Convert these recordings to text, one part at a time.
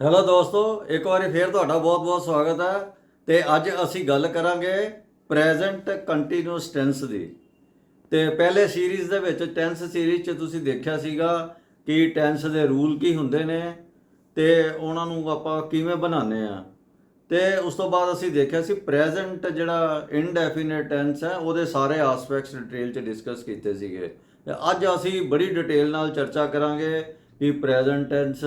Hello ਦੋਸਤੋ, ਇੱਕ ਵਾਰੀ ਫੇਰ ਤੁਹਾਡਾ ਬਹੁਤ-ਬਹੁਤ ਸਵਾਗਤ ਹੈ। ਤੇ ਅੱਜ ਅਸੀਂ ਗੱਲ ਕਰਾਂਗੇ ਪ੍ਰੈਜ਼ੈਂਟ ਕੰਟੀਨਿਊਸ ਟੈਂਸ ਦੀ। ਤੇ ਪਹਿਲੇ ਸੀਰੀਜ਼ ਦੇ ਵਿੱਚ ਟੈਂਸ ਸੀਰੀਜ਼ 'ਚ ਤੁਸੀਂ ਦੇਖਿਆ ਸੀਗਾ ਕਿ ਟੈਂਸ ਦੇ ਰੂਲ ਕੀ ਹੁੰਦੇ ਨੇ ਤੇ ਉਹਨਾਂ ਨੂੰ ਆਪਾਂ ਕਿਵੇਂ ਬਣਾਉਂਦੇ ਆ ਤੇ ਉਸ ਤੋਂ ਬਾਅਦ ਅਸੀਂ ਦੇਖਿਆ ਸੀ ਪ੍ਰੈਜ਼ੈਂਟ ਜਿਹੜਾ ਇਨਡੈਫੀਨਿਟ ਟੈਂਸ ਹੈ, ਉਹਦੇ ਸਾਰੇ ਐਸਪੈਕਟਸ ਡਿਟੇਲ 'ਚ ਡਿਸਕਸ ਕੀਤੇ ਸੀਗੇ। ਤੇ ਅੱਜ ਅਸੀਂ ਬੜੀ ਡਿਟੇਲ ਨਾਲ ਚਰਚਾ ਕਰਾਂਗੇ ਕਿ ਪ੍ਰੈਜ਼ੈਂਟ ਟੈਂਸ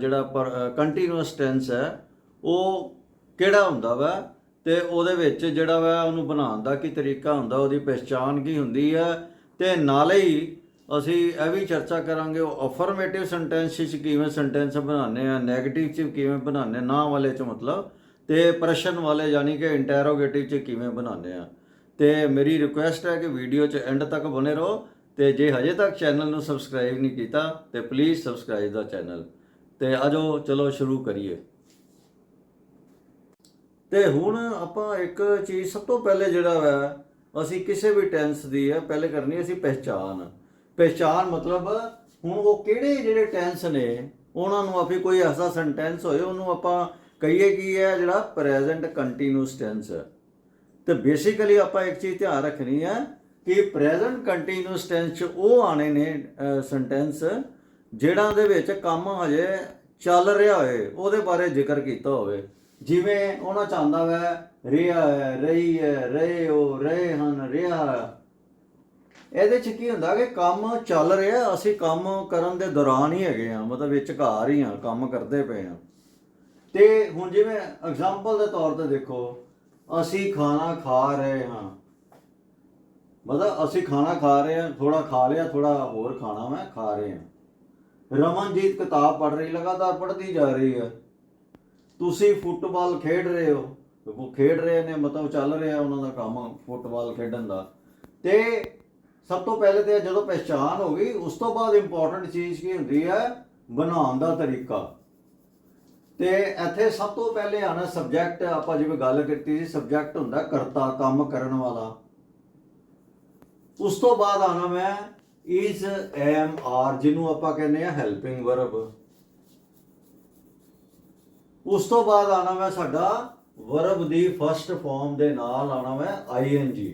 ਜਿਹੜਾ ਪਰ ਕੰਟੀਨਿਊਸ ਟੈਂਸ ਹੈ, ਉਹ ਕਿਹੜਾ ਹੁੰਦਾ ਵਾ? ਤੇ ਉਹਦੇ ਵਿੱਚ ਜਿਹੜਾ ਵਾ ਉਹਨੂੰ ਬਣਾਉਣ ਦਾ ਕੀ ਤਰੀਕਾ ਹੁੰਦਾ, ਉਹਦੀ ਪਛਾਣ ਕੀ ਹੁੰਦੀ ਹੈ? ਤੇ ਨਾਲੇ ਹੀ ਅਸੀਂ ਇਹ ਵੀ ਚਰਚਾ ਕਰਾਂਗੇ, ਉਹ ਅਫਰਮੇਟਿਵ ਸੈਂਟੈਂਸ ਵਿੱਚ ਕਿਵੇਂ ਸੈਂਟੈਂਸ ਬਣਾਉਂਦੇ ਆ 네ਗੇਟਿਵ ਚ ਕਿਵੇਂ ਬਣਾਉਂਦੇ ਨਾ ਵਾਲੇ ਚ ਮਤਲਬ, ਤੇ ਪ੍ਰਸ਼ਨ ਵਾਲੇ ਯਾਨੀ ਕਿ ਇੰਟਰੋਗੇਟਿਵ ਚ ਕਿਵੇਂ ਬਣਾਉਂਦੇ ਆ। ਤੇ ਮੇਰੀ ਰਿਕੁਐਸਟ ਹੈ ਕਿ ਵੀਡੀਓ ਚ ਐਂਡ ਤੱਕ ਬਨੇ ਰਹੋ, ਤੇ ਜੇ ਹਜੇ ਤੱਕ ਚੈਨਲ ਨੂੰ ਸਬਸਕ੍ਰਾਈਬ ਨਹੀਂ ਕੀਤਾ, ਤੇ ਪਲੀਜ਼ ਸਬਸਕ੍ਰਾਈਬ ਦਾ ਚੈਨਲ ਤੇ ਆਜੋ, ਚਲੋ ਸ਼ੁਰੂ ਕਰੀਏ। ਤੇ ਹੁਣ ਆਪਾਂ ਇੱਕ ਚੀਜ਼ ਸਭ ਤੋਂ ਪਹਿਲੇ ਜਿਹੜਾ ਵਾ, ਅਸੀਂ ਕਿਸੇ ਵੀ ਟੈਂਸ ਦੀ ਹੈ ਪਹਿਲੇ ਕਰਨੀ ਅਸੀਂ ਪਹਿਚਾਨ ਪਹਿਚਾਨ ਮਤਲਬ ਹੁਣ ਉਹ ਕਿਹੜੇ ਜਿਹੜੇ ਟੈਂਸ ਨੇ, ਉਹਨਾਂ ਨੂੰ ਆਪੀ ਕੋਈ ਐਸਾ ਸੈਂਟੈਂਸ ਹੋਏ, ਉਹਨੂੰ ਆਪਾਂ ਕਹੀਏ ਕੀ ਹੈ, ਜਿਹੜਾ ਪ੍ਰੈਜ਼ੈਂਟ ਕੰਟੀਨਿਊਸ ਟੈਂਸ ਹੈ। ਤੇ ਬੇਸਿਕਲੀ ਆਪਾਂ ਇੱਕ ਚੀਜ਼ ਧਿਆਨ ਰੱਖਣੀ ਹੈ ਕਿ ਪ੍ਰੈਜ਼ੈਂਟ ਕੰਟੀਨਿਊਸ ਟੈਂਸ ਚ ਉਹ ਆਣੇ ਨੇ ਸੈਂਟੈਂਸ ਜਿਹੜਾ ਦੇ ਵਿੱਚ ਕੰਮ ਹਜੇ ਚੱਲ ਰਿਹਾ ਹੋਏ, ਉਹਦੇ ਬਾਰੇ ਜ਼ਿਕਰ ਕੀਤਾ ਹੋਵੇ। ਜਿਵੇਂ ਉਹਨਾਂ ਚਾਹੁੰਦਾ ਵੈ, ਰਿਹਾ ਹੈ, ਰਹੀ ਹੈ, ਰਹੇ ਹੋ, ਰਹੇ ਹਨ, ਰਿਹਾ ਇਹਦੇ ਚ ਕੀ ਹੁੰਦਾ ਕਿ ਕੰਮ ਚੱਲ ਰਿਹਾ, ਅਸੀਂ ਕੰਮ ਕਰਨ ਦੇ ਦੌਰਾਨ ਹੀ ਹੈਗੇ ਆ ਮਤਲਬ ਵਿਚਕਾਰ ਹੀ ਆ ਕੰਮ ਕਰਦੇ ਪਏ ਆ ਤੇ ਹੁਣ ਜਿਵੇਂ ਐਗਜ਼ਾਮਪਲ ਦੇ ਤੌਰ ਤੇ ਦੇਖੋ, ਅਸੀਂ ਖਾਣਾ ਖਾ ਰਹੇ ਹਾਂ। ਮਤਲਬ ਅਸੀਂ ਖਾਣਾ ਖਾ ਰਹੇ ਹਾਂ ਥੋੜਾ ਖਾ ਲਿਆ ਥੋੜਾ ਹੋਰ ਖਾਣਾ ਮੈਂ ਖਾ ਰਹੇ ਹਾਂ। ਰਮਨਜੀਤ ਕਿਤਾਬ ਪੜ੍ਹ ਰਹੀ, ਲਗਾਤਾਰ ਪੜ੍ਹਦੀ ਜਾ ਰਹੀ ਹੈ। ਤੁਸੀਂ ਫੁੱਟਬਾਲ ਖੇਡ ਰਹੇ ਹੋ। ਉਹ ਖੇਡ ਰਹੇ ਨੇ, ਮਤਲਬ ਚੱਲ ਰਿਹਾ ਉਹਨਾਂ ਦਾ ਕੰਮ ਫੁੱਟਬਾਲ ਖੇਡਣ ਦਾ। ਤੇ ਸਭ ਤੋਂ ਪਹਿਲੇ ਤੇ ਜਦੋਂ ਪਛਾਣ ਹੋ ਗਈ, ਉਸ ਤੋਂ ਬਾਅਦ ਇੰਪੋਰਟੈਂਟ ਚੀਜ਼ ਕੀ ਹੁੰਦੀ ਹੈ? ਬਣਾਉਣ ਦਾ ਤਰੀਕਾ। ਤੇ ਇੱਥੇ ਸਭ ਤੋਂ ਪਹਿਲੇ ਆਣਾ ਸਬਜੈਕਟ ਆਪਾਂ ਜਿਵੇਂ ਗੱਲ ਕੀਤੀ ਸੀ ਸਬਜੈਕਟ ਹੁੰਦਾ ਕਰਤਾ, ਕੰਮ ਕਰਨ ਵਾਲਾ। ਉਸ ਤੋਂ ਬਾਅਦ ਆਣਾ ਮੈਂ ਇਸ ਐਮ ਆਰ ਜਿਹਨੂੰ ਆਪਾਂ ਕਹਿੰਦੇ ਆ ਹੈਲਪਿੰਗ ਵਰਬ ਉਸ ਤੋਂ ਬਾਅਦ ਆਣਾ ਮੈਂ ਸਾਡਾ ਵਰਬ ਦੀ ਫਸਟ ਫਾਰਮ ਦੇ ਨਾਲ ਆਣਾ ਮੈਂ ing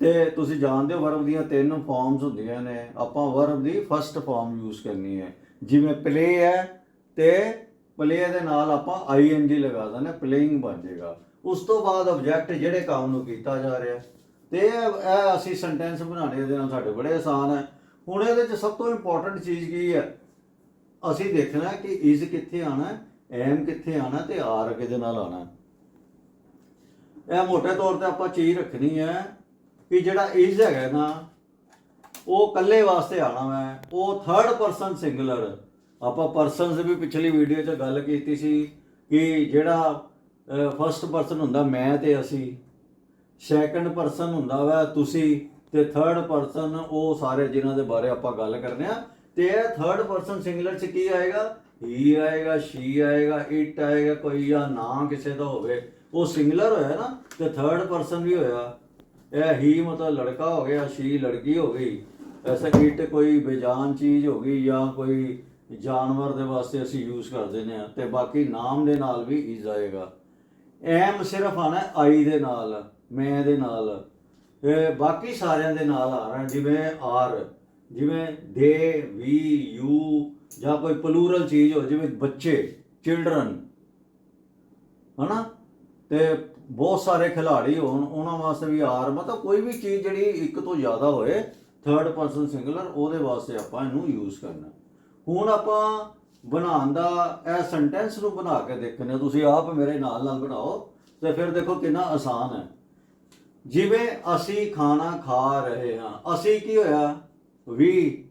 ਤੇ ਤੁਸੀਂ ਜਾਣਦੇ ਹੋ ਵਰਬ ਦੀਆਂ ਤਿੰਨ ਫਾਰਮਸ ਹੁੰਦੀਆਂ ਨੇ, ਆਪਾਂ ਵਰਬ ਦੀ ਫਸਟ ਫਾਰਮ ਯੂਜ਼ ਕਰਨੀ ਹੈ। ਜਿਵੇਂ ਪਲੇ ਹੈ ਤੇ ਪਲੇ ਦੇ ਨਾਲ ਆਪਾਂ ing ਲਗਾ ਦਿੰਦੇ ਪਲੇਇੰਗ ਬਣ ਜਾਏਗਾ। ਉਸ ਤੋਂ ਬਾਅਦ ਆਬਜੈਕਟ ਜਿਹੜੇ ਕੰਮ ਨੂੰ ਕੀਤਾ ਜਾ ਰਿਹਾ। ਤੇ ਇਹ ਇਹ ਅਸੀਂ ਸੈਂਟੈਂਸ ਬਣਾਉਣੇ ਇਹਦੇ ਨਾਲ ਸਾਡੇ ਬੜੇ ਆਸਾਨ ਹੈ। ਹੁਣ ਇਹਦੇ 'ਚ ਸਭ ਤੋਂ ਇੰਪੋਰਟੈਂਟ ਚੀਜ਼ ਕੀ ਹੈ? ਅਸੀਂ ਦੇਖਣਾ ਕਿ ਇਜ਼ ਕਿੱਥੇ ਆਣਾ ਐਮ ਕਿੱਥੇ ਆਣਾ ਤੇ ਆਰ ਕਿਹਦੇ ਨਾਲ ਆਣਾ ਇਹ ਮੋਟੇ ਤੌਰ ਤੇ ਆਪਾਂ ਚੀਜ਼ ਰੱਖਣੀ ਹੈ ਕਿ ਜਿਹੜਾ ਇਜ਼ ਹੈਗਾ ਨਾ, ਉਹ ਇਕੱਲੇ ਵਾਸਤੇ ਆਣਾ ਹੈ ਉਹ ਥਰਡ ਪਰਸਨ ਸਿੰਗੂਲਰ ਆਪਾਂ ਪਰਸਨਸ ਵੀ ਪਿਛਲੀ ਵੀਡੀਓ 'ਚ ਗੱਲ ਕੀਤੀ ਸੀ ਕਿ ਜਿਹੜਾ ਫਰਸਟ ਪਰਸਨ ਹੁੰਦਾ ਮੈਂ ਤੇ ਅਸੀਂ। ਸੈਕੰਡ ਪਰਸਨ ਹੁੰਦਾ ਵਾ ਤੁਸੀਂ ਤੇ ਥਰਡ ਪਰਸਨ ਉਹ ਸਾਰੇ ਜਿਨ੍ਹਾਂ ਦੇ ਬਾਰੇ ਆਪਾਂ ਗੱਲ ਕਰਨੇ ਆ। ਤੇ ਇਹ ਥਰਡ ਪਰਸਨ ਸਿੰਗੂਲਰ 'ਚ ਕੀ ਆਏਗਾ? ਹੀ ਆਏਗਾ ਸ਼ੀ ਆਏਗਾ ਇਟ ਆਏਗਾ, ਕੋਈ ਜਾਂ ਨਾਂ ਕਿਸੇ ਦਾ ਹੋਵੇ। ਉਹ ਸਿੰਗੂਲਰ ਹੋਇਆ ਨਾ, ਤੇ ਥਰਡ ਪਰਸਨ ਵੀ ਹੋਇਆ। ਇਹ ਹੀ ਮਤਲਬ ਲੜਕਾ ਹੋ ਗਿਆ ਸ਼ੀ ਲੜਕੀ ਹੋ ਗਈ। ਐਸਾ ਇਟ ਕੋਈ ਬੇਜਾਨ ਚੀਜ਼ ਹੋ ਗਈ ਜਾਂ ਕੋਈ ਜਾਨਵਰ ਦੇ ਵਾਸਤੇ ਅਸੀਂ ਯੂਜ਼ ਕਰਦੇ ਨੇ ਤੇ ਬਾਕੀ ਨਾਮ ਦੇ ਨਾਲ ਵੀ ਇਜ਼ ਆਏਗਾ। ਐਮ ਸਿਰਫ ਆਣਾ ਆਈ ਦੇ ਨਾਲ। ਮੈਂ ਇਹਦੇ ਨਾਲ। ਬਾਕੀ ਸਾਰਿਆਂ ਦੇ ਨਾਲ ਆ ਰਹਾ, ਜਿਵੇਂ ਆਰ, ਜਿਵੇਂ ਦੇ, ਵੀ, ਯੂ, ਜਾਂ ਕੋਈ ਪਲੂਰਲ ਚੀਜ਼ ਹੋ, ਜਿਵੇਂ ਬੱਚੇ ਚਿਲਡਰਨ ਹਨਾ? ਤੇ ਬਹੁਤ ਸਾਰੇ ਖਿਲਾੜੀ ਹੋਣ, ਉਹਨਾਂ ਵਾਸਤੇ ਵੀ ਆਰ, ਮਤਲਬ ਕੋਈ ਵੀ ਚੀਜ਼ ਜਿਹੜੀ ਇੱਕ ਤੋਂ ਜ਼ਿਆਦਾ ਹੋਏ ਥਰਡ ਪਰਸਨ ਸਿੰਗੂਲਰ ਉਹਦੇ ਵਾਸਤੇ ਆਪਾਂ ਇਹਨੂੰ ਯੂਜ਼ ਕਰਨਾ। ਹੁਣ ਆਪਾਂ ਬਣਾਉਣ ਦਾ ਇਹ ਸੈਂਟੈਂਸ ਨੂੰ ਬਣਾ ਕੇ ਦੇਖਣੇ ਤੁਸੀਂ ਆਪ ਮੇਰੇ ਨਾਲ ਨਾਲ ਬਣਾਓ, ਤੇ ਫਿਰ ਦੇਖੋ ਕਿੰਨਾ ਆਸਾਨ ਹੈ। ਜਿਵੇਂ ਅਸੀਂ ਖਾਣਾ ਖਾ ਰਹੇ ਹਾਂ, ਅਸੀਂ ਕੀ ਹੋਇਆ? ਵੀ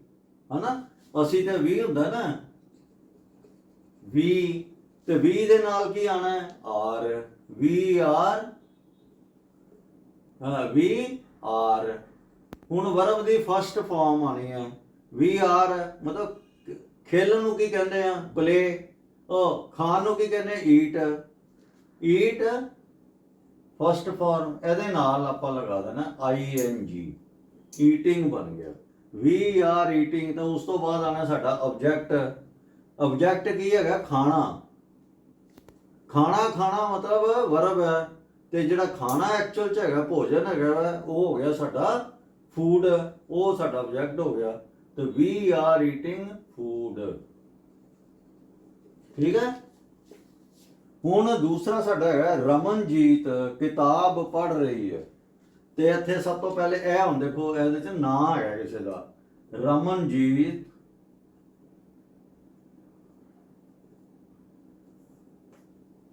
ਹਨਾ? ਅਸੀਂ ਤਾਂ ਵੀ ਹੁੰਦਾ ਨਾ। ਵੀ ਤੇ ਵੀ ਦੇ ਨਾਲ ਕੀ ਆਣਾ ਹੈ? ਆਰ। ਵੀ ਆਰ, ਹਾਂ ਵੀ ਆਰ। ਹੁਣ ਵਰਬ ਦੀ ਫਸਟ ਫਾਰਮ ਆਣੀ ਹੈ ਵੀ ਆਰ, ਮਤਲਬ ਖੇਲਣ ਨੂੰ ਕੀ ਕਹਿੰਦੇ ਆ? ਪਲੇ ਉਹ ਖਾਣ ਨੂੰ ਕੀ ਕਹਿੰਦੇ ਈਟ ਈਟ ਫਸਟ ਫਾਰਮ ਇਹਦੇ ਨਾਲ ਆਪਾਂ ਲਗਾ ਦੇਣਾ ਆਈ ਐਨ ਜੀ ਈਟਿੰਗ ਬਣ ਗਿਆ। ਵੀ ਆਰ ਈਟਿੰਗ ਤਾਂ ਉਸ ਤੋਂ ਬਾਅਦ ਆਣਾ ਸਾਡਾ ਆਬਜੈਕਟ ਆਬਜੈਕਟ ਕੀ ਹੈਗਾ? ਖਾਣਾ। ਖਾਣਾ ਖਾਣਾ ਮਤਲਬ ਵਰਬ ਹੈ। ਤੇ ਜਿਹੜਾ ਖਾਣਾ ਐਕਚੁਅਲ ਚ ਹੈਗਾ ਭੋਜਨ ਹੈਗਾ ਵਾ, ਉਹ ਹੋ ਗਿਆ ਸਾਡਾ ਫੂਡ ਉਹ ਸਾਡਾ ਆਬਜੈਕਟ ਹੋ ਗਿਆ। ਤੇ ਵੀ ਆਰ ਈਟਿੰਗ ਫੂਡ ਠੀਕ ਹੈ? ਹੁਣ ਦੂਸਰਾ ਸਾਡਾ ਹੈਗਾ ਰਮਨਜੀਤ ਕਿਤਾਬ ਪੜ੍ਹ ਰਹੀ ਹੈ। ਤੇ ਇੱਥੇ ਸਭ ਤੋਂ ਪਹਿਲੇ ਇਹ ਹੁਣ ਦੇਖੋ, ਇਹਦੇ ਚ ਨਾਂ ਹੈਗਾ ਕਿਸੇ ਦਾ, ਰਮਨਜੀਤ।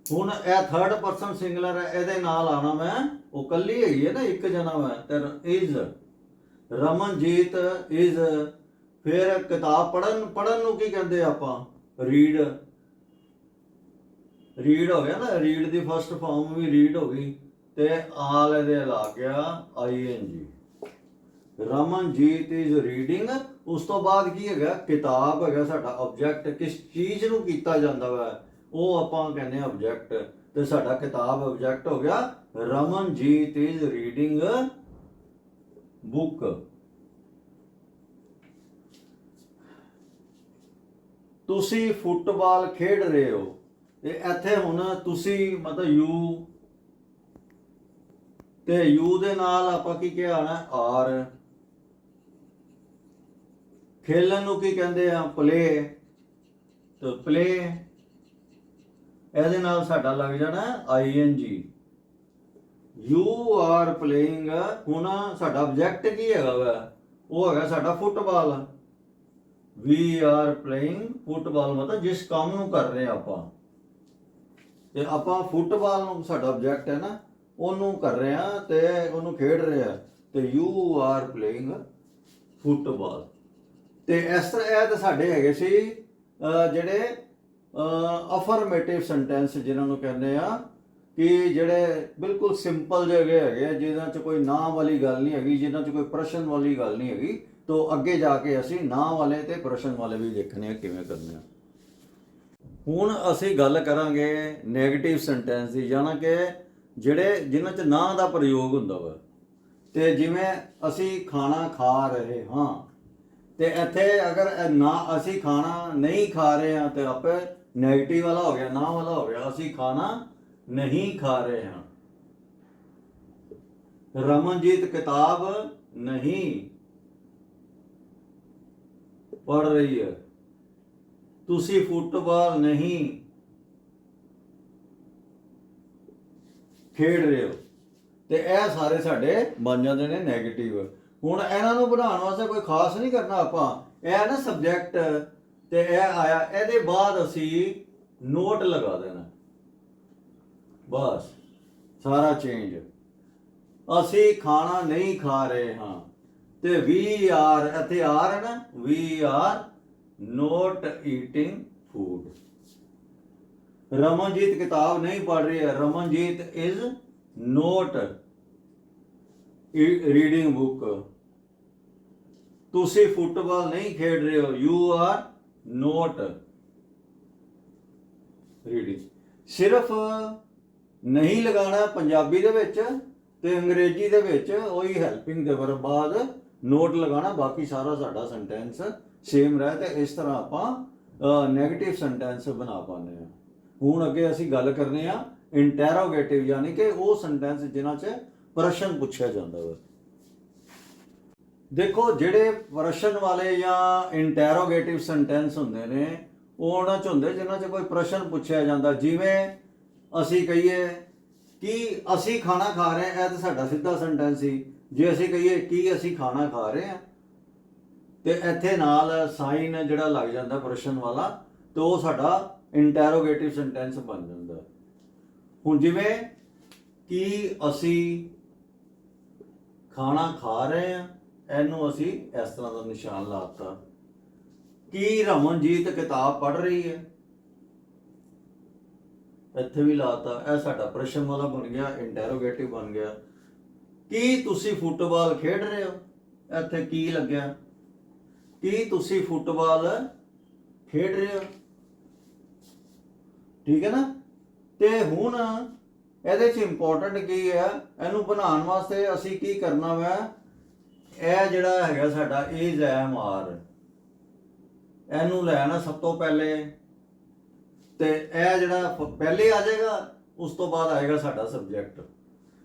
ਹੁਣ ਇਹ ਥਰਡ ਪਰਸਨ ਸਿੰਗੂਲਰ ਹੈ, ਇਹਦੇ ਨਾਲ ਆਣਾ ਮੈਂ, ਉਹ ਕੱਲੀ ਹੈਗੀ ਹੈ ਨਾ, ਇੱਕ ਜਣਾ ਵਾ, ਤੇ ਇਜ਼ ਰਮਨਜੀਤ ਇਜ਼ ਫਿਰ ਕਿਤਾਬ ਪੜਨ ਪੜਨ ਨੂੰ ਕੀ ਕਹਿੰਦੇ ਆਪਾਂ? ਰੀਡ ਰੀਡ ਹੋ ਗਿਆ ਨਾ ਰੀਡ ਦੀ ਫਸਟ ਫਾਰਮ ਵੀ ਰੀਡ ਹੋ ਗਈ ਤੇ ਆਲ ਇਹਦੇ ਲਾ ਗਿਆ ਆਈਐਨਜੀ ਰਮਨਜੀਤ ਇਜ਼ ਰੀਡਿੰਗ ਉਸ ਤੋਂ ਬਾਅਦ ਕੀ ਹੈਗਾ, ਕਿਤਾਬ ਹੈਗਾ ਸਾਡਾ ਆਬਜੈਕਟ ਕਿਸ ਚੀਜ਼ ਨੂੰ ਕੀਤਾ ਜਾਂਦਾ ਵਾ, ਉਹ ਆਪਾਂ ਕਹਿੰਦੇ ਆ ਆਬਜੈਕਟ ਤੇ ਸਾਡਾ ਕਿਤਾਬ ਆਬਜੈਕਟ ਹੋ ਗਿਆ, ਰਮਨਜੀਤ ਇਜ਼ ਰੀਡਿੰਗ ਬੁੱਕ ਤੁਸੀਂ ਫੁੱਟਬਾਲ ਖੇਡ ਰਹੇ ਹੋ ਇਹ ਇੱਥੇ ਹੁਣ ਤੁਸੀਂ ਮਤਲਬ ਯੂ ਤੇ ਯੂ ਦੇ ਨਾਲ ਆਪਾਂ ਕੀ ਕਿਹਾ ਆਣਾ ਆਰ। ਖੇਲਣ ਨੂੰ ਕੀ ਕਹਿੰਦੇ ਆ? ਪਲੇ ਤੇ ਪਲੇ ਇਹਦੇ ਨਾਲ ਸਾਡਾ ਲੱਗ ਜਾਣਾ ਆਈ ਐਨ ਜੀ ਯੂ ਆਰ ਪਲੇਇੰਗ ਹੁਣ ਸਾਡਾ ਆਬਜੈਕਟ ਕੀ ਹੈਗਾ ਵਾ? ਉਹ ਹੈਗਾ ਸਾਡਾ football. We are playing football ਮਤਲਬ ਜਿਸ ਕੰਮ ਨੂੰ ਕਰ ਰਹੇ ਆਪਾਂ। ਤੇ ਆਪਾਂ ਫੁੱਟਬਾਲ ਨੂੰ ਸਾਡਾ ਆਬਜੈਕਟ ਹੈ ਨਾ, ਉਹਨੂੰ ਕਰ ਰਹੇ ਆ ਤੇ ਉਹਨੂੰ ਖੇਡ ਰਹੇ ਆ ਤੇ ਯੂ ਆਰ ਪਲੇਇੰਗ ਫੁੱਟਬਾਲ। ਤੇ ਇਸ ਤਰ੍ਹਾਂ ਇਹ ਤਾਂ ਸਾਡੇ ਹੈਗੇ ਸੀ ਜਿਹੜੇ ਅਫਰਮੇਟਿਵ ਸੈਂਟੈਂਸ ਜਿਹਨਾਂ ਨੂੰ ਕਹਿੰਦੇ ਆ, ਕਿ ਜਿਹੜੇ ਬਿਲਕੁਲ ਸਿੰਪਲ ਜਿਹੇ ਹੈਗੇ ਆ, ਜਿਹਨਾਂ 'ਚ ਕੋਈ ਨਾਂ ਵਾਲੀ ਗੱਲ ਨਹੀਂ ਹੈਗੀ, ਜਿਹਨਾਂ 'ਚ ਕੋਈ ਪ੍ਰਸ਼ਨ ਵਾਲੀ ਗੱਲ ਨਹੀਂ ਹੈਗੀ, ਤੋਂ ਅੱਗੇ ਜਾ ਕੇ ਅਸੀਂ ਨਾਂ ਵਾਲੇ ਤੇ ਪ੍ਰਸ਼ਨ ਵਾਲੇ ਵੀ ਦੇਖਣੇ ਆ ਕਿਵੇਂ ਕਰਨੇ ਆ। ਹੁਣ ਅਸੀਂ ਗੱਲ ਕਰਾਂਗੇ 네ਗੇਟਿਵ ਸੈਂਟੈਂਸ ਦੀ, ਜਾਣਾ ਕਿ ਜਿਹੜੇ ਜਿਨ੍ਹਾਂ 'ਚ ਨਾਂ ਦਾ ਪ੍ਰਯੋਗ ਹੁੰਦਾ ਵਾ, ਤੇ ਜਿਵੇਂ ਅਸੀਂ ਖਾਣਾ ਖਾ ਰਹੇ ਹਾਂ, ਤੇ ਇੱਥੇ ਅਗਰ ਨਾ ਅਸੀਂ ਖਾਣਾ ਨਹੀਂ ਖਾ ਰਹੇ ਹਾਂ, ਤੇ ਆਪੇ 네ਗੇਟਿਵ ਵਾਲਾ ਹੋ ਗਿਆ, ਨਾ ਵਾਲਾ ਹੋ ਗਿਆ, ਅਸੀਂ ਖਾਣਾ ਨਹੀਂ ਖਾ ਰਹੇ ਹਾਂ। ਰਮਨਜੀਤ ਕਿਤਾਬ ਨਹੀਂ ਪੜ ਰਹੀ ਹੈ। ਤੁਸੀਂ ਫੁੱਟਬਾਲ ਨਹੀਂ ਖੇਡ ਰਹੇ ਹੋ। ਤੇ ਇਹ ਸਾਰੇ ਸਾਡੇ ਬਣ ਜਾਂਦੇ ਨੇ 네ਗੇਟਿਵ ਹੁਣ ਇਹਨਾਂ ਨੂੰ ਬਣਾਉਣ ਵਾਸਤੇ ਕੋਈ ਖਾਸ ਨਹੀਂ ਕਰਨਾ ਆਪਾਂ। ਇਹ ਨਾ ਸਬਜੈਕਟ ਤੇ ਇਹ ਆਇਆ, ਇਹਦੇ ਬਾਅਦ ਅਸੀਂ ਨੋਟ ਲਗਾ ਦੇਣਾ। ਬਸ, ਸਾਰਾ ਚੇਂਜ ਅਸੀਂ ਖਾਣਾ ਨਹੀਂ ਖਾ ਰਹੇ ਹਾਂ। ਤੇ ਵੀ ਆਰ ਇੱਥੇ ਆਰ ਹੈ ਨਾ we are not eating food Ramanjit ਕਿਤਾਬ ਨਹੀਂ ਪੜ੍ਹ ਰਹੀ ਹੈ Ramanjit is not reading book ਤੁਸੀਂ ਫੁੱਟਬਾਲ ਨਹੀਂ ਖੇਡ ਰਹੇ ਹੋ ਯੂ ਆਰ ਨੋਟ ਰੀਡਿੰਗ ਸਿਰਫ ਨਹੀਂ ਲਗਾਣਾ ਪੰਜਾਬੀ ਦੇ ਵਿੱਚ ਤੇ ਅੰਗਰੇਜ਼ੀ ਦੇ ਵਿੱਚ ਉਹੀ ਹੈਲਪਿੰਗ ਦੇ ਵਰਬ ਬਾਅਦ ਨੋਟ ਲਗਾਣਾ ਬਾਕੀ ਸਾਰਾ ਸਾਡਾ ਸੈਂਟੈਂਸ ਸੇਮ ਰਹੇ, ਤੇ ਇਸ ਤਰ੍ਹਾਂ ਆਪਾਂ 네ਗੇਟਿਵ ਸੈਂਟੈਂਸ ਬਣਾ ਪਾਉਂਦੇ ਆ ਹੁਣ ਅੱਗੇ ਅਸੀਂ ਗੱਲ ਕਰਨੇ ਆ ਇੰਟਰੋਗੇਟਿਵ ਯਾਨੀ ਕਿ ਉਹ ਸੈਂਟੈਂਸ ਜਿਨ੍ਹਾਂ 'ਚ ਪ੍ਰਸ਼ਨ ਪੁੱਛਿਆ ਜਾਂਦਾ ਵਾ। ਦੇਖੋ, ਜਿਹੜੇ ਪ੍ਰਸ਼ਨ ਵਾਲੇ ਜਾਂ ਇੰਟਰੋਗੇਟਿਵ ਸੈਂਟੈਂਸ ਹੁੰਦੇ ਨੇ, ਉਹ ਉਹਨਾਂ 'ਚ ਹੁੰਦੇ ਜਿਨ੍ਹਾਂ 'ਚ ਕੋਈ ਪ੍ਰਸ਼ਨ ਪੁੱਛਿਆ ਜਾਂਦਾ। ਜਿਵੇਂ ਅਸੀਂ ਕਹੀਏ ਕਿ ਅਸੀਂ ਖਾਣਾ ਖਾ ਰਹੇ ਹਾਂ, ਇਹ ਤਾਂ ਸਾਡਾ ਸਿੱਧਾ ਸੈਂਟੈਂਸ ਸੀ। ਜੇ ਅਸੀਂ ਕਹੀਏ ਕੀ ਅਸੀਂ ਖਾਣਾ ਖਾ ਰਹੇ ਹਾਂ, ਤੇ ਇੱਥੇ ਨਾਲ ਸਾਈਨ ਜਿਹੜਾ ਲੱਗ ਜਾਂਦਾ ਪ੍ਰਸ਼ਨ ਵਾਲਾ, ਤੇ ਉਹ ਸਾਡਾ ਇੰਟਰੋਗੇਟਿਵ ਸੈਂਟੈਂਸ ਬਣ ਜਾਂਦਾ। ਹੁਣ ਜਿਵੇਂ ਕੀ ਅਸੀਂ ਖਾਣਾ ਖਾ ਰਹੇ ਹਾਂ, ਇਹਨੂੰ ਅਸੀਂ ਇਸ ਤਰ੍ਹਾਂ ਦਾ ਨਿਸ਼ਾਨ ਲਾਤਾ ਕੀ ਰਮਨਜੀਤ ਕਿਤਾਬ ਪੜ੍ਹ ਰਹੀ ਹੈ? ਇੱਥੇ ਵੀ ਲਾਤਾ ਇਹ ਸਾਡਾ ਪ੍ਰਸ਼ਨ ਵਾਲਾ ਬਣ ਗਿਆ ਇੰਟਰੋਗੇਟਿਵ ਬਣ ਗਿਆ। ਕੀ ਤੁਸੀਂ ਫੁੱਟਬਾਲ ਖੇਡ ਰਹੇ ਹੋ? ਇੱਥੇ ਕੀ ਲੱਗਿਆ? ਕੀ ਤੁਸੀਂ ਫੁੱਟਬਾਲ ਖੇਡ ਰਹੇ ਹੋ? ਠੀਕ ਹੈ ਨਾ? ਤੇ ਹੁਣ ਇਹਦੇ ਚ ਇੰਪੋਰਟੈਂਟ ਕੀ ਹੈ? ਇਹਨੂੰ ਬਣਾਉਣ ਵਾਸਤੇ ਅਸੀਂ ਕੀ ਕਰਨਾ ਵਾ? ਇਹ ਜਿਹੜਾ ਹੈਗਾ ਸਾਡਾ ਇਜ਼ ਐਮ ਆਰ ਇਹਨੂੰ ਲੈਣਾ ਸਭ ਤੋਂ ਪਹਿਲੇ। ਤੇ ਇਹ ਜਿਹੜਾ ਪਹਿਲੇ ਆ ਜਾਏਗਾ, ਉਸ ਤੋਂ ਬਾਅਦ ਆਏਗਾ ਸਾਡਾ ਸਬਜੈਕਟ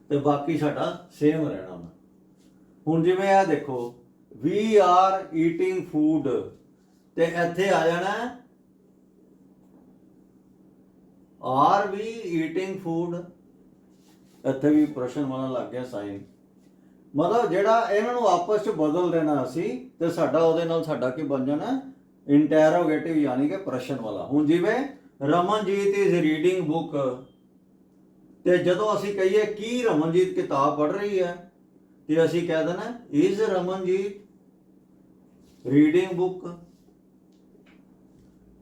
ਤੇ ਬਾਕੀ ਸਾਡਾ ਸੇਮ ਰਹਿਣਾ ਵਾ। ਹੁਣ ਜਿਵੇਂ ਇਹ ਦੇਖੋ ਵੀ ਆਰ ਈਟਿੰਗ ਫੂਡ ਤੇ ਇੱਥੇ ਆ ਜਾਣਾ ਆਰ ਵੀ ਈਟਿੰਗ ਫੂਡ ਇੱਥੇ ਵੀ ਪ੍ਰਸ਼ਨ ਵਾਲਾ ਲੱਗ ਗਿਆ ਸਾਈਨ ਮਤਲਬ ਜਿਹੜਾ ਇਹਨਾਂ ਨੂੰ ਆਪਸ ਚ ਬਦਲ ਦੇਣਾ ਅਸੀਂ ਤੇ ਸਾਡਾ ਉਹਦੇ ਨਾਲ ਸਾਡਾ ਕੀ ਬਣ ਜਾਣਾ? ਇੰਟਰੋਗੇਟਿਵ ਯਾਨੀ ਕਿ ਪ੍ਰਸ਼ਨ ਵਾਲਾ। ਹੁਣ ਜਿਵੇਂ ਰਮਨਜੀਤ ਇਜ਼ ਰੀਡਿੰਗ ਬੁੱਕ ਤੇ ਜਦੋਂ ਅਸੀਂ ਕਹੀਏ ਕੀ ਰਮਨਜੀਤ ਕਿਤਾਬ ਪੜ੍ਹ ਰਹੀ ਹੈ, ਤੇ ਅਸੀਂ ਕਹਿ ਦੇਣਾ ਇਜ਼ ਰਮਨਜੀਤ ਰੀਡਿੰਗ ਬੁੱਕ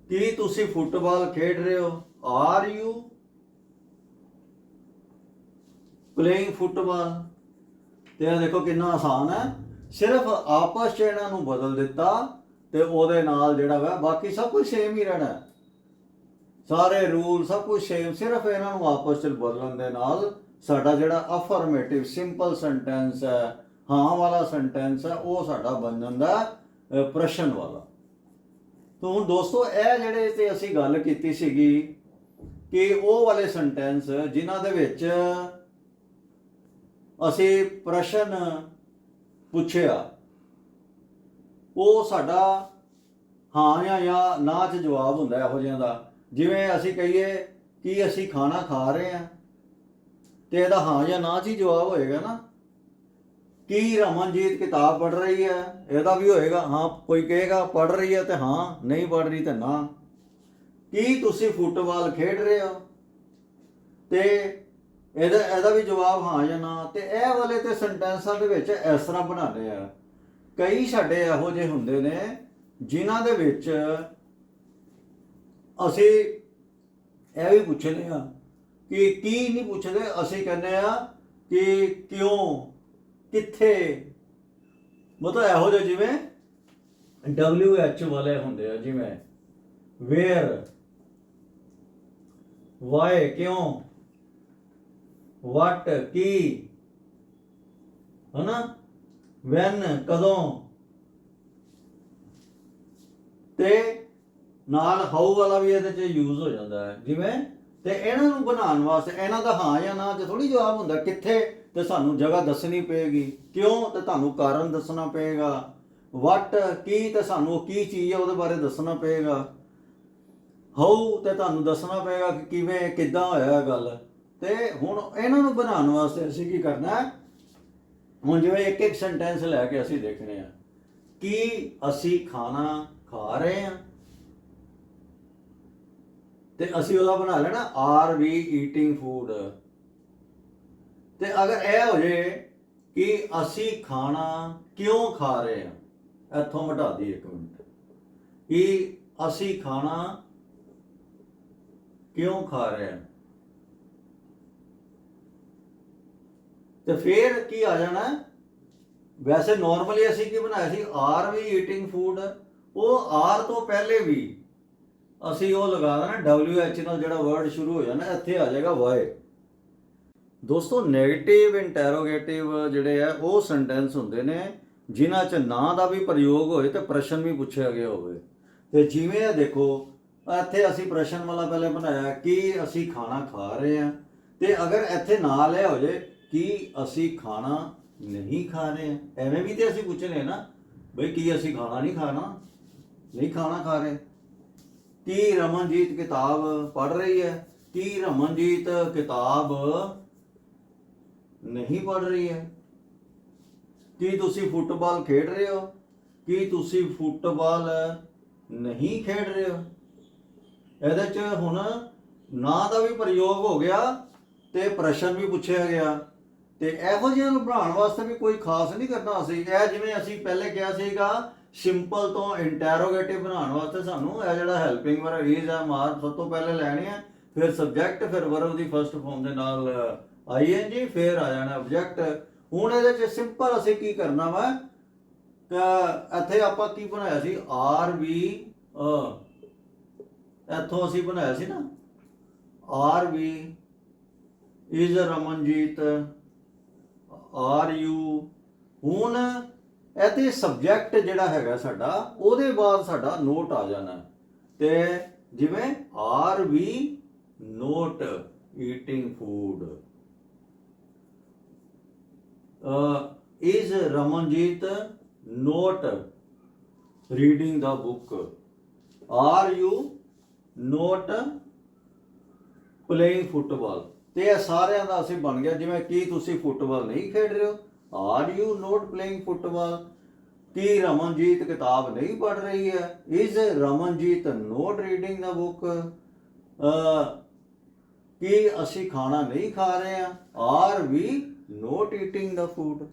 ਕੀ ਤੁਸੀਂ ਫੁੱਟਬਾਲ ਖੇਡ ਰਹੇ ਹੋ? ਆਰ ਯੂ ਪਲੇਇੰਗ ਫੁੱਟਬਾਲ ਤੇ ਇਹ ਦੇਖੋ ਕਿੰਨਾ ਆਸਾਨ ਹੈ। ਸਿਰਫ ਆਪਸ ਚ ਇਹਨਾਂ ਨੂੰ ਬਦਲ ਦਿੱਤਾ ਤੇ ਉਹਦੇ ਨਾਲ ਜਿਹੜਾ ਵਾ, ਬਾਕੀ ਸਭ ਕੁਝ ਸੇਮ ਹੀ ਰਹਿਣਾ। ਸਾਰੇ ਰੂਲ ਸਭ ਕੁਝ ਸੇਮ ਸਿਰਫ ਇਹਨਾਂ ਨੂੰ ਆਪਸ ਚ ਬਦਲਣ ਦੇ ਨਾਲ ਸਾਡਾ ਜਿਹੜਾ ਅਫਰਮੇਟਿਵ ਸਿੰਪਲ ਸੈਂਟੈਂਸ ਹੈ, ਹਾਂ ਵਾਲਾ ਸੈਂਟੈਂਸ ਹੈ, ਉਹ ਸਾਡਾ ਬਣ ਜਾਂਦਾ ਪ੍ਰਸ਼ਨ ਵਾਲਾ। ਤਾਂ ਹੁਣ ਦੋਸਤੋ, ਇਹ ਜਿਹੜੇ ਤੇ ਅਸੀਂ ਗੱਲ ਕੀਤੀ ਸੀਗੀ ਕਿ ਉਹ ਵਾਲੇ ਸੈਂਟੈਂਸ ਜਿਨ੍ਹਾਂ ਦੇ ਵਿੱਚ ਅਸੀਂ ਪ੍ਰਸ਼ਨ ਪੁੱਛਿਆ, ਉਹ ਸਾਡਾ ਹਾਂ ਜਾਂ ਜਾਂ ਨਾ ਚ ਜਵਾਬ ਹੁੰਦਾ ਇਹੋ ਜਿਹਾ ਦਾ। ਜਿਵੇਂ ਅਸੀਂ ਕਹੀਏ ਕਿ ਅਸੀਂ ਖਾਣਾ ਖਾ ਰਹੇ ਹਾਂ ਤੇ ਇਹਦਾ ਹਾਂ ਜਾਂ ਨਾ ਜੀ ਜਵਾਬ ਹੋਏਗਾ ਨਾ। ਕੀ ਰਮਨਜੀਤ ਕਿਤਾਬ ਪੜ੍ਹ ਰਹੀ ਹੈ? ਇਹਦਾ ਵੀ ਹੋਏਗਾ, ਹਾਂ, ਕੋਈ ਕਹੇਗਾ, ਪੜ੍ਹ ਰਹੀ ਹੈ ਤੇ ਹਾਂ, ਨਹੀਂ ਪੜ੍ਹ ਰਹੀ ਤੇ ਨਾ। ਕੀ ਤੁਸੀਂ ਫੁੱਟਬਾਲ ਖੇਡ ਰਹੇ ਹੋ? ਤੇ ਇਹਦਾ ਇਹਦਾ ਵੀ ਜਵਾਬ ਹਾਂ ਜਾਂ ਨਾ। ਤੇ ਇਹ ਵਾਲੇ ਤੇ ਸੈਂਟੈਂਸਾਂ ਦੇ ਵਿੱਚ ਇਸ ਤਰ੍ਹਾਂ ਬਣਾਉਂਦੇ ਆ ਕਈ ਸਾਡੇ ਇਹੋ ਜਿਹੇ ਹੁੰਦੇ ਨੇ ਜਿਨ੍ਹਾਂ ਦੇ ਵਿੱਚ ਅਸੀਂ ਇਹ ਵੀ ਪੁੱਛਦੇ ਆ ਕਿ ਕੀ ਨਹੀਂ ਪੁੱਛਦੇ, ਅਸੀਂ ਕਹਿੰਦੇ ਆ ਕਿ ਕਿਉਂ, ਕਿੱਥੇ? ਮਤਲਬ ਇਹੋ ਜਿਹੇ ਜਿਵੇਂ WH ਵਾਲੇ ਹੁੰਦੇ ਆ, ਜਿਵੇਂ ਵੇਅਰ ਵਾਏ ਕਿਉਂ ਵਾਟ ਕੀ, ਹਨਾ? ਵੈਨ ਕਦੋਂ? ਤੇ ਨਾਲ ਹਾਊ ਵਾਲਾ ਵੀ ਇਹਦੇ 'ਚ ਯੂਜ਼ ਹੋ ਜਾਂਦਾ ਹੈ। ਜਿਵੇਂ? ਤੇ ਇਹਨਾਂ ਨੂੰ ਬਣਾਉਣ ਵਾਸਤੇ, ਇਹਨਾਂ ਦਾ ਹਾਂ ਜਾਂ ਨਾ 'ਚ ਥੋੜੀ ਜਵਾਬ ਹੁੰਦਾ, ਕਿੱਥੇ ਤੇ ਸਾਨੂੰ ਜਗ੍ਹਾ ਦੱਸਣੀ ਪਏਗੀ। ਕਿਉਂ ਤੇ ਤੁਹਾਨੂੰ ਕਾਰਨ ਦੱਸਣਾ ਪਏਗਾ। ਵਟ ਕੀ ਤੇ ਸਾਨੂੰ ਉਹ ਕੀ ਚੀਜ਼ ਹੈ ਉਹਦੇ ਬਾਰੇ ਦੱਸਣਾ ਪਏਗਾ। ਹਾਊ ਤੇ ਤੁਹਾਨੂੰ ਦੱਸਣਾ ਪਏਗਾ ਕਿ ਕਿਵੇਂ, ਕਿੱਦਾਂ ਹੋਇਆ ਗੱਲ। ਤੇ ਹੁਣ ਇਹਨਾਂ ਨੂੰ ਬਣਾਉਣ ਵਾਸਤੇ ਅਸੀਂ ਕੀ ਕਰਨਾ ਹੈ? ਹੁਣ ਜਿਵੇਂ ਇੱਕ ਇੱਕ ਸੈਂਟੈਂਸ ਲੈ ਕੇ ਅਸੀਂ ਦੇਖਣੇ ਆ ਕੀ ਅਸੀਂ ਖਾਣਾ ਖਾ ਰਹੇ ਹਾਂ? ਤੇ ਅਸੀਂ ਉਹਦਾ ਬਣਾ ਲੈਣਾ ਆਰ ਵੀ ਈਟਿੰਗ ਫੂਡ ਤੇ ਅਗਰ ਇਹ ਹੋ ਜੇ ਕਿ ਅਸੀਂ ਖਾਣਾ ਕਿਉਂ ਖਾ ਰਹੇ ਹਾਂ, ਇੱਥੋਂ ਮਿਟਾ ਦੀ ਇੱਕ ਮਿੰਟ। ਕਿ ਅਸੀਂ ਖਾਣਾ ਕਿਉਂ ਖਾ ਰਹੇ ਹਾਂ। ਤੇ ਫਿਰ ਕੀ ਆ ਜਾਣਾ? ਵੈਸੇ ਨਾਰਮਲੀ ਅਸੀਂ ਕੀ ਬਣਾਇਆ ਸੀ? ਆਰ ਵੀ ਈਟਿੰਗ ਫੂਡ ਉਹ ਆਰ ਤੋਂ ਪਹਿਲੇ ਵੀ ਅਸੀਂ ਉਹ ਲਗਾ ਦੇਣਾ ਡਬਲਯੂ ਐਚ ਨਾਲ ਜਿਹੜਾ ਵਰਡ ਸ਼ੁਰੂ ਹੋ ਜਾਣਾ, ਇੱਥੇ ਆ ਜਾਏਗਾ ਵਾਈ ਦੋਸਤੋ 네ਗੇਟਿਵ ਇੰਟਰੋਗੇਟਿਵ ਜਿਹੜੇ ਆ, ਉਹ ਸੈਂਟੈਂਸ ਹੁੰਦੇ ਨੇ, ਜਿਨ੍ਹਾਂ 'ਚ ਨਾਂ ਦਾ ਵੀ ਪ੍ਰਯੋਗ ਹੋਏ ਤੇ ਪ੍ਰਸ਼ਨ ਵੀ ਪੁੱਛਿਆ ਗਿਆ ਹੋਵੇ। ਤੇ ਜਿਵੇਂ ਇਹ ਦੇਖੋ, ਇੱਥੇ ਅਸੀਂ ਪ੍ਰਸ਼ਨ ਵਾਲਾ ਪਹਿਲੇ ਬਣਾਇਆ, ਕਿ ਅਸੀਂ ਖਾਣਾ ਖਾ ਰਹੇ ਹਾਂ? ਤੇ ਅਗਰ ਇੱਥੇ ਨਾਲ ਇਹ ਹੋ ਜੇ ਕਿ ਅਸੀਂ ਖਾਣਾ ਨਹੀਂ ਖਾ ਰਹੇ ਹਾਂ? ਐਵੇਂ ਵੀ ਤੇ ਅਸੀਂ ਪੁੱਛ ਰਹੇ ਨਾ, ਬਈ ਕੀ ਅਸੀਂ ਖਾਣਾ ਨਹੀਂ ਖਾਣਾ? ਨਹੀਂ ਖਾਣਾ ਖਾ ਰਹੇ। ਕੀ ਰਮਨਜੀਤ ਕਿਤਾਬ ਪੜ੍ਹ ਰਹੀ ਹੈ। ਕੀ ਰਮਨਜੀਤ ਕਿਤਾਬ ਨਹੀਂ ਪੜ੍ਹ ਰਹੀ ਹੈ। ਕੀ ਤੁਸੀਂ ਫੁੱਟਬਾਲ ਖੇਡ ਰਹੇ ਹੋ? ਕੀ ਤੁਸੀਂ ਫੁੱਟਬਾਲ ਨਹੀਂ ਖੇਡ ਰਹੇ ਹੋ? ਇਹਦੇ ਚ ਹੁਣ ਨਾਂ ਦਾ ਵੀ ਪ੍ਰਯੋਗ ਹੋ ਗਿਆ ਤੇ ਪ੍ਰਸ਼ਨ ਵੀ ਪੁੱਛਿਆ ਗਿਆ। ਤੇ ਇਹੋ ਜਿਹਾ ਨੂੰ ਬਣਾਉਣ ਵਾਸਤੇ ਵੀ ਕੋਈ ਖਾਸ ਨਹੀਂ ਕਰਨਾ ਸੀ। ਇਹ ਜਿਵੇਂ ਅਸੀਂ ਪਹਿਲੇ ਕਿਹਾ ਸੀਗਾ ਸਿੰਪਲ ਤੋਂ ਇੰਟਰੋਗੇਟਿਵ ਬਣਾਉਣ ਵਾਸਤੇ ਸਾਨੂੰ ਇਹ ਜਿਹੜਾ ਹੈਲਪਿੰਗ ਵਰਬ ਇਜ਼ ਆ, ਮਾਰ ਸਭ ਤੋਂ ਪਹਿਲੇ ਲੈਣੇ ਹੈ ਫਿਰ ਸਬਜੈਕਟ ਫਿਰ ਵਰਬ ਦੀ ਫਰਸਟ ਫਾਰਮ ਦੇ ਨਾਲ ਆਈਐਨਜੀ ਫਿਰ ਆ ਜਾਣਾ ਆਬਜੈਕਟ ਹੁਣ ਇਹਦੇ ਚ ਸਿੰਪਲ ਅਸੀਂ ਕੀ ਕਰਨਾ ਵਾ? ਇੱਥੇ ਆਪਾਂ ਕੀ ਬਣਾਇਆ ਸੀ? ਆਰ ਵੀ ਇੱਥੋਂ ਅਸੀਂ ਬਣਾਇਆ ਸੀ ਨਾ? Are we is Ramanjit are you ਹੁਣ ਇਹ ਤੇ ਸਬਜੈਕਟ ਜਿਹੜਾ ਹੈਗਾ ਸਾਡਾ, ਉਹਦੇ ਬਾਅਦ ਸਾਡਾ ਨੋਟ ਆ ਜਾਣਾ। ਹੈ। ਤੇ ਜਿਵੇਂ are we not eating food is Ramanjit not reading the book are you not playing football ਤੇ ਇਹ ਸਾਰਿਆਂ ਦਾ ਅਸੀਂ ਬਣ ਗਿਆ, ਜਿਵੇਂ ਕੀ ਤੁਸੀਂ ਫੁੱਟਬਾਲ ਨਹੀਂ ਖੇਡ ਰਹੇ ਹੋ। Are you not playing football ਕੀ ਰਮਨਜੀਤ ਕਿਤਾਬ ਨਹੀਂ ਪੜ੍ਹ ਰਹੀ ਹੈ? Is Ramanjit not reading the book ਕੀ ਅਸੀਂ ਖਾਣਾ ਨਹੀਂ ਖਾ ਰਹੇ ਹਾਂ? Are we not eating the food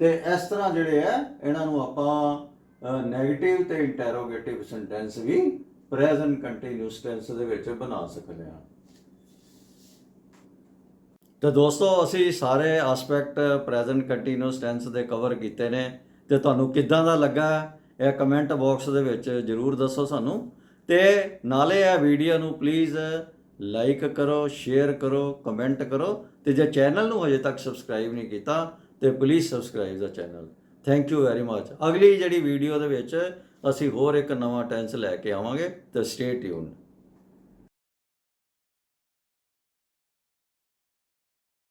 ਤੇ ਇਸ ਤਰ੍ਹਾਂ ਜਿਹੜੇ ਆ ਇਹਨਾਂ ਨੂੰ ਆਪਾਂ 네ਗੇਟਿਵ ਤੇ ਇੰਟਰੋਗੇਟਿਵ ਸੈਂਟੈਂਸ ਵੀ ਪ੍ਰੈਜ਼ੈਂਟ ਕੰਟੀਨਿਊਸ ਟੈਂਸ ਦੇ ਵਿੱਚ ਬਣਾ ਸਕਦੇ ਹਾਂ। ਤੇ ਦੋਸਤੋ, ਅਸੀਂ ਸਾਰੇ ਐਸਪੈਕਟ ਪ੍ਰੈਜ਼ੈਂਟ ਕੰਟੀਨਿਊਸ ਟੈਂਸ ਦੇ ਕਵਰ ਕੀਤੇ ਨੇ ਤੇ ਤੁਹਾਨੂੰ ਕਿੱਦਾਂ ਦਾ ਲੱਗਾ ਇਹ ਕਮੈਂਟ ਬਾਕਸ ਦੇ ਵਿੱਚ ਜਰੂਰ ਦੱਸੋ ਸਾਨੂੰ ਤੇ ਨਾਲੇ ਇਹ ਵੀਡੀਓ ਨੂੰ ਪਲੀਜ਼ ਲਾਈਕ ਕਰੋ ਸ਼ੇਅਰ ਕਰੋ ਕਮੈਂਟ ਕਰੋ ਤੇ ਜੇ ਚੈਨਲ ਨੂੰ ਹਜੇ ਤੱਕ ਸਬਸਕ੍ਰਾਈਬ ਨਹੀਂ ਕੀਤਾ ਤੇ please subscribe the channel thank you very much ਅਗਲੀ ਜਿਹੜੀ ਵੀਡੀਓ ਦੇ ਵਿੱਚ ਅਸੀਂ ਹੋਰ ਇੱਕ ਨਵਾਂ ਟੈਂਸ ਲੈ ਕੇ ਆਵਾਂਗੇ ਤੇ ਸਟੇ ਟਿਊਨਡ